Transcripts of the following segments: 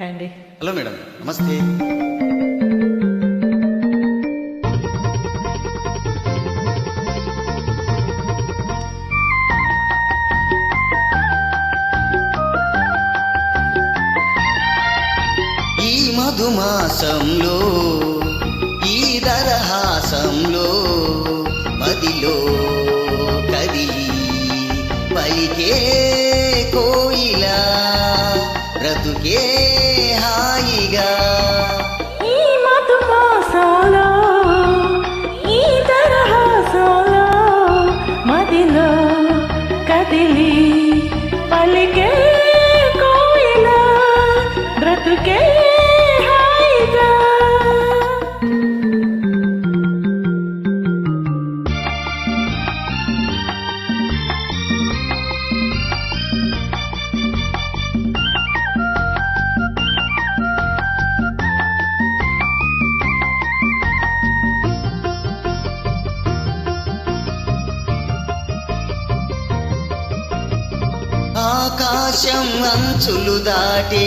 Hi అండి. Hello madam నమస్తే. ఈ మధుమాసంలో ఈ దరహాసంలో మదిలో కదిలి పలికే కోయిలా బ్రతుకే హాయిగా. ఈ మధుమాసంలో ఈ తరహాసంలో మదిలో కదిలి పలికే ఆకాశం అంచులు దాటే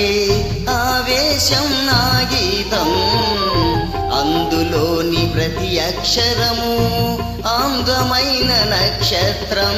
ఆవేశం నా గీతం. అందులోని ప్రతి అక్షరము ఆంధ్రమైన నక్షత్రం.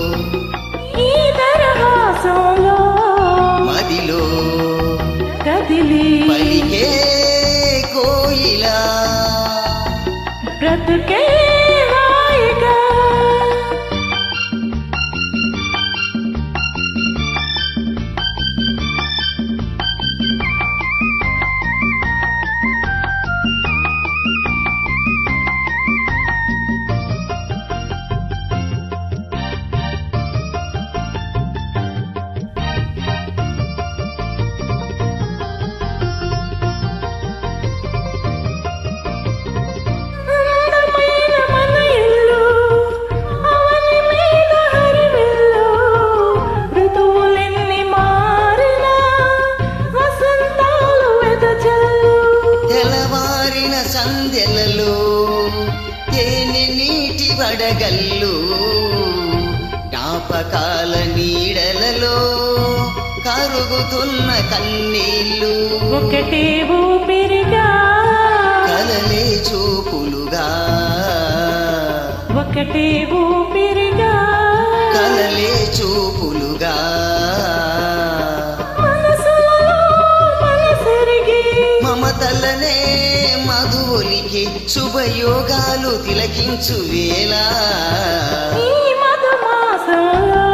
సంధ్యలలో తేనె నీటి వడగల్లు జ్ఞాపకాల నీడలలో కరుగుతున్న కన్నీళ్ళు. ఒకటే ఊపిరిగా కలలే చూపులుగా. ఒకటే ఊపిరిగా మధువులికి శుభయోగాలు తిలకించు వేళ. ఈ మధుమాసంలో